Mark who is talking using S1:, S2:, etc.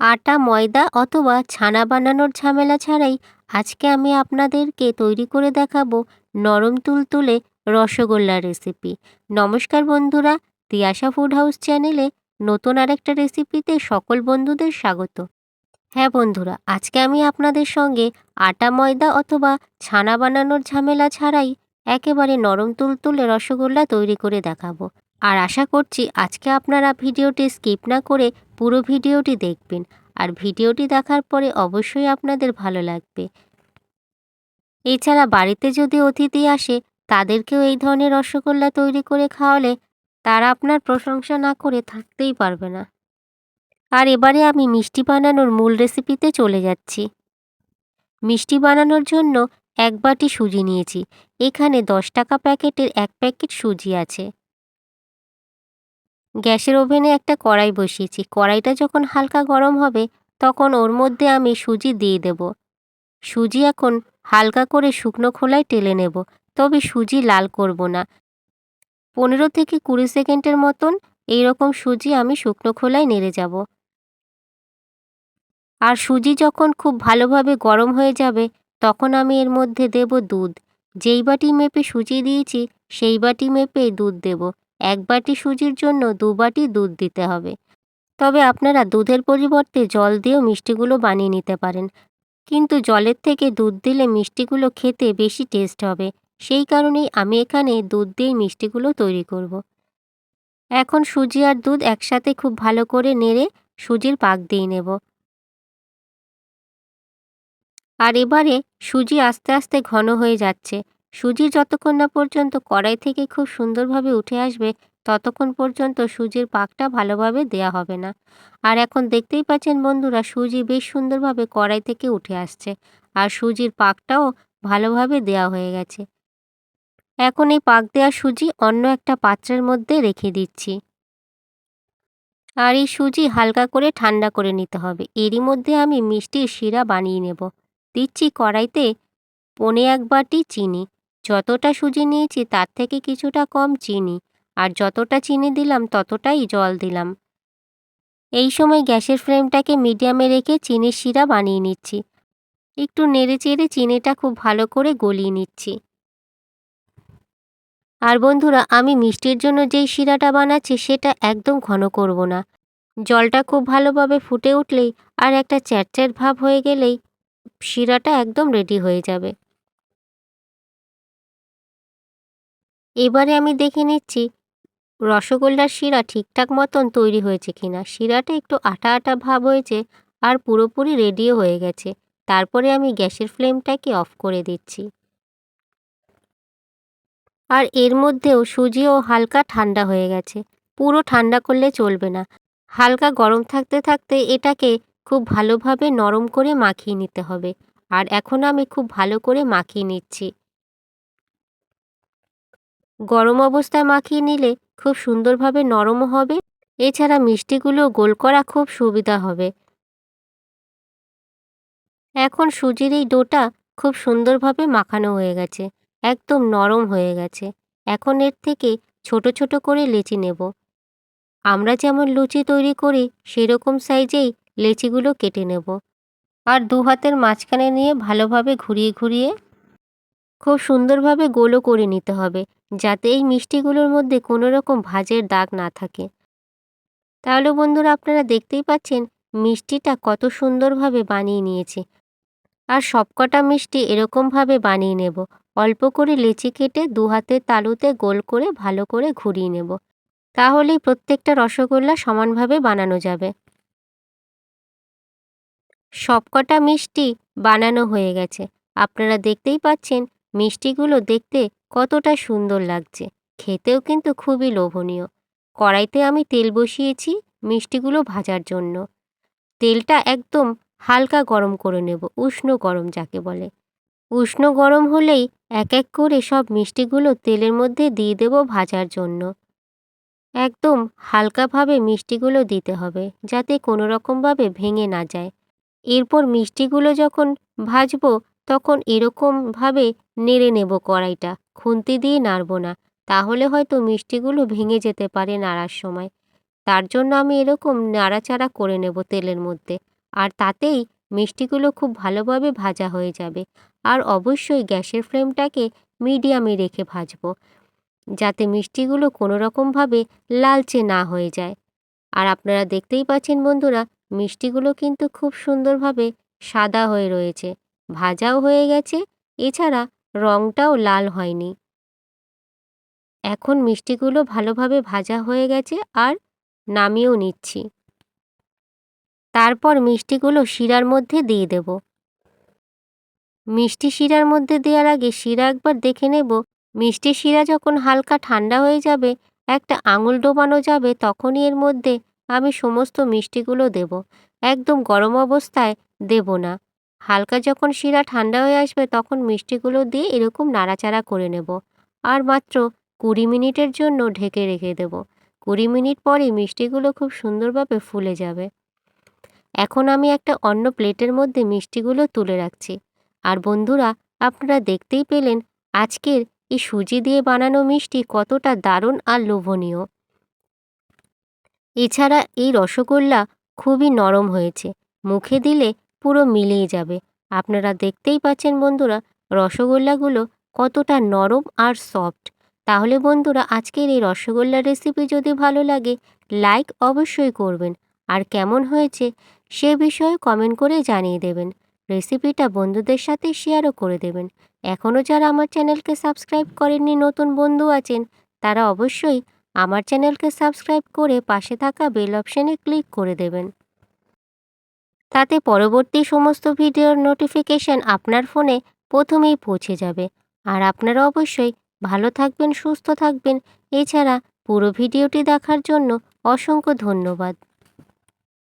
S1: আটা, ময়দা অথবা ছানা বানানোর ঝামেলা ছাড়াই আজকে আমি আপনাদেরকে তৈরি করে দেখাবো নরম তুলতুলে রসগোল্লার রেসিপি নমস্কার বন্ধুরা, তিয়াশা ফুড হাউস চ্যানেলে নতুন আরেকটা রেসিপিতে সকল বন্ধুদের স্বাগত। হ্যাঁ বন্ধুরা, আজকে আমি আপনাদের সঙ্গে আটা, ময়দা অথবা ছানা বানানোর ঝামেলা ছাড়াই একেবারে নরম তুলতুলে রসগোল্লা তৈরি করে দেখাবো। আর আশা করছি আজকে আপনারা ভিডিওটি স্কিপ না করে পুরো ভিডিওটি দেখবেন। আর ভিডিওটি দেখার পরে অবশ্যই আপনাদের ভালো লাগবে। এছাড়া বাড়িতে যদি অতিথি আসে, তাদেরকেও এই ধরনের রসগোল্লা তৈরি করে খাওয়ালে তারা আপনার প্রশংসা না করে থাকতেই পারবে না। আর এবারে আমি মিষ্টি বানানোর মূল রেসিপিতে চলে যাচ্ছি। মিষ্টি বানানোর জন্য এক বাটি সুজি নিয়েছি। এখানে দশ টাকা প্যাকেটের এক প্যাকেট সুজি আছে। গ্যাসের ওভেনে একটা কড়াই বসিয়েছি। কড়াইটা যখন হালকা গরম হবে, তখন ওর মধ্যে আমি সুজি দিয়ে দেব। সুজি এখন হালকা করে শুকনো খোলায় টেলে নেব, তবে সুজি লাল করব না। পনেরো থেকে কুড়ি সেকেন্ডের মতন এই রকম সুজি আমি শুকনো খোলায় নেড়ে যাব। আর সুজি যখন খুব ভালোভাবে গরম হয়ে যাবে, তখন আমি এর মধ্যে দেব দুধ। যেই বাটি মেপে সুজি দিয়েছি, সেই বাটি মেপেই দুধ দেব। এক বাটি সুজির জন্য দু বাটি দুধ দিতে হবে। তবে আপনারা দুধের পরিবর্তে জল দিয়েও মিষ্টিগুলো বানিয়ে নিতে পারেন। কিন্তু জলের থেকে দুধ দিলে মিষ্টিগুলো খেতে বেশি টেস্ট হবে। সেই কারণেই আমি এখানে দুধ দিয়েই মিষ্টিগুলো তৈরি করব। এখন সুজি আর দুধ একসাথে খুব ভালো করে নেড়ে সুজির পাক দিয়ে নেব। আর এবারে সুজি আস্তে আস্তে ঘন হয়ে যাচ্ছে। সুজি যতক্ষণ না পর্যন্ত কড়াই থেকে খুব সুন্দরভাবে উঠে আসবে, ততক্ষণ পর্যন্ত সুজির পাকটা ভালোভাবে দেয়া হবে না। আর এখন দেখতেই পাচ্ছেন বন্ধুরা, সুজি বেশ সুন্দরভাবে কড়াই থেকে উঠে আসছে আর সুজির পাকটাও ভালোভাবে দেয়া হয়ে গেছে। এখন এই পাক দেওয়া সুজি অন্য একটা পাত্রের মধ্যে রেখে দিচ্ছি। আর এই সুজি হালকা করে ঠান্ডা করে নিতে হবে। এরই মধ্যে আমি মিষ্টির শিরা বানিয়ে নেব। দিচ্ছি কড়াইতে পনে এক বাটি চিনি। যতটা সুজি নিয়েছি তার থেকে কিছুটা কম চিনি। আর যতটা চিনি দিলাম ততটাই জল দিলাম। এই সময় গ্যাসের ফ্লেমটাকে মিডিয়ামে রেখে চিনির শিরা বানিয়ে নিচ্ছি। একটু নেড়ে চেড়ে চিনিটা খুব ভালো করে গলিয়ে নিচ্ছি। আর বন্ধুরা, আমি মিষ্টির জন্য যেই শিরাটা বানাচ্ছি সেটা একদম ঘন করব না। জলটা খুব ভালোভাবে ফুটে উঠলেই আর একটা চ্যাটচ্যাট ভাব হয়ে গেলেই শিরাটা একদম রেডি হয়ে যাবে। এবারে আমি দেখে নিচ্ছি, রসগোল্লার শিরা ঠিকঠাক মতন তৈরি হয়েছে কিনা। শিরাটা একটু আটা আটা ভাব হয়েছে আর পুরোপুরি রেডিও হয়ে গেছে। তারপরে আমি গ্যাসের ফ্লেমটাকে অফ করে দিচ্ছি। আর এর মধ্যেও সুজিও হালকা ঠান্ডা হয়ে গেছে। পুরো ঠান্ডা করলে চলবে না। হালকা গরম থাকতে থাকতে এটাকে খুব ভালোভাবে নরম করে মাখিয়ে নিতে হবে। আর এখন আমি খুব ভালো করে মাখিয়ে নিচ্ছি। গরম অবস্থায় মাখিয়ে নিলে খুব সুন্দরভাবে নরমও হবে। এছাড়া মিষ্টিগুলো গোল করা খুব সুবিধা হবে। এখন সুজির এই ডোটা খুব সুন্দরভাবে মাখানো হয়ে গেছে। একদম নরম হয়ে গেছে। এখন এর থেকে ছোট ছোট করে লেচি নেব। আমরা যেমন লুচি তৈরি করি, সেরকম সাইজেই লেচিগুলো কেটে নেব। আর দু হাতের মাঝখানে নিয়ে ভালোভাবে ঘুরিয়ে ঘুরিয়ে খুব সুন্দরভাবে গোলও করে নিতে হবে, যাতে এই মিষ্টিগুলোর মধ্যে কোনো রকম ভাজের দাগ না থাকে। তাহলে বন্ধুরা আপনারা দেখতেই পাচ্ছেন মিষ্টিটা কত সুন্দরভাবে বানিয়ে নিয়েছি। আর সবকটা মিষ্টি এরকমভাবে বানিয়ে নেব। অল্প করে লেচি কেটে দু হাতের তালুতে গোল করে ভালো করে ঘুরিয়ে নেব। তাহলেই প্রত্যেকটা রসগোল্লা সমানভাবে বানানো যাবে। সবকটা মিষ্টি বানানো হয়ে গেছে। আপনারা দেখতেই পাচ্ছেন মিষ্টিগুলো দেখতে কতটা সুন্দর লাগছে। খেতেও কিন্তু খুবই লোভনীয়। কড়াইতে আমি তেল বসিয়েছি মিষ্টিগুলো ভাজার জন্য। তেলটা একদম হালকা গরম করে নেব, উষ্ণ গরম যাকে বলে। উষ্ণ গরম হলেই এক এক করে সব মিষ্টিগুলো তেলের মধ্যে দিয়ে দেব ভাজার জন্য। একদম হালকাভাবে মিষ্টিগুলো দিতে হবে যাতে কোনো রকমভাবে ভেঙে না যায়। এরপর মিষ্টিগুলো যখন ভাজবো তখন এরকমভাবে নেড়ে নেব কড়াইটা। খুন্তি দিয়ে নাড়ব না। তাহলে হয়তো মিষ্টিগুলো ভেঙে যেতে পারে নাড়ার সময়। তার জন্য আমি এরকম নাড়াচাড়া করে নেব তেলের মধ্যে। আর তাতেই মিষ্টিগুলো খুব ভালোভাবে ভাজা হয়ে যাবে। আর অবশ্যই গ্যাসের ফ্লেমটাকে মিডিয়ামে রেখে ভাজবো, যাতে মিষ্টিগুলো কোনো রকমভাবে লালচে না হয়ে যায়। আর আপনারা দেখতেই পাচ্ছেন বন্ধুরা, মিষ্টিগুলো কিন্তু খুব সুন্দরভাবে সাদা হয়ে রয়েছে। ভাজাও হয়ে গেছে, এছাড়া রঙটাও লাল হয়নি। এখন মিষ্টিগুলো ভালোভাবে ভাজা হয়ে গেছে আর নামিয়েও নিচ্ছি। তারপর মিষ্টিগুলো শিরার মধ্যে দিয়ে দেব। মিষ্টি শিরার মধ্যে দেওয়ার আগে শিরা একবার দেখে নেব। মিষ্টি শিরা যখন হালকা ঠান্ডা হয়ে যাবে, একটা আঙুল ডোবানো যাবে, তখনই এর মধ্যে আমি সমস্ত মিষ্টিগুলো দেব। একদম গরম অবস্থায় দেব না। হালকা যখন শিরা ঠান্ডা হয়ে আসবে, তখন মিষ্টিগুলো দিয়ে এরকম নাড়াচাড়া করে নেব। আর মাত্র কুড়ি মিনিটের জন্য ঢেকে রেখে দেব। কুড়ি মিনিট পরে মিষ্টিগুলো খুব সুন্দরভাবে ফুলে যাবে। এখন আমি একটা অন্য প্লেটের মধ্যে মিষ্টিগুলো তুলে রাখছি। আর বন্ধুরা, আপনারা দেখতেই পেলেন আজকের এই সুজি দিয়ে বানানো মিষ্টি কতটা দারুণ আর লোভনীয়। এছাড়া এই রসগোল্লা খুবই নরম হয়েছে। মুখে দিলে পুরো মিলিয়ে যাবে। আপনারা দেখতেই পাচ্ছেন বন্ধুরা, রসগোল্লাগুলো কতটা নরম আর সফট তাহলে বন্ধুরা, আজকের এই রসগোল্লা রেসিপি যদি ভালো লাগে লাইক অবশ্যই করবেন। আর কেমন হয়েছে সে বিষয়ে কমেন্ট করে জানিয়ে দেবেন। রেসিপিটা বন্ধুদের সাথে শেয়ারও করে দেবেন। এখনও যারা আমার চ্যানেলকে সাবস্ক্রাইব করেননি, নতুন বন্ধু আছেন, তারা অবশ্যই আমার চ্যানেলকে সাবস্ক্রাইব করে পাশে থাকা বেল অপশানে ক্লিক করে দেবেন। তাতে পরবর্তী সমস্ত ভিডিওর নোটিফিকেশন আপনার ফোনে প্রথমেই পৌঁছে যাবে। আর আপনারা অবশ্যই ভালো থাকবেন, সুস্থ থাকবেন। এছাড়া পুরো ভিডিওটি দেখার জন্য অসংখ্য ধন্যবাদ।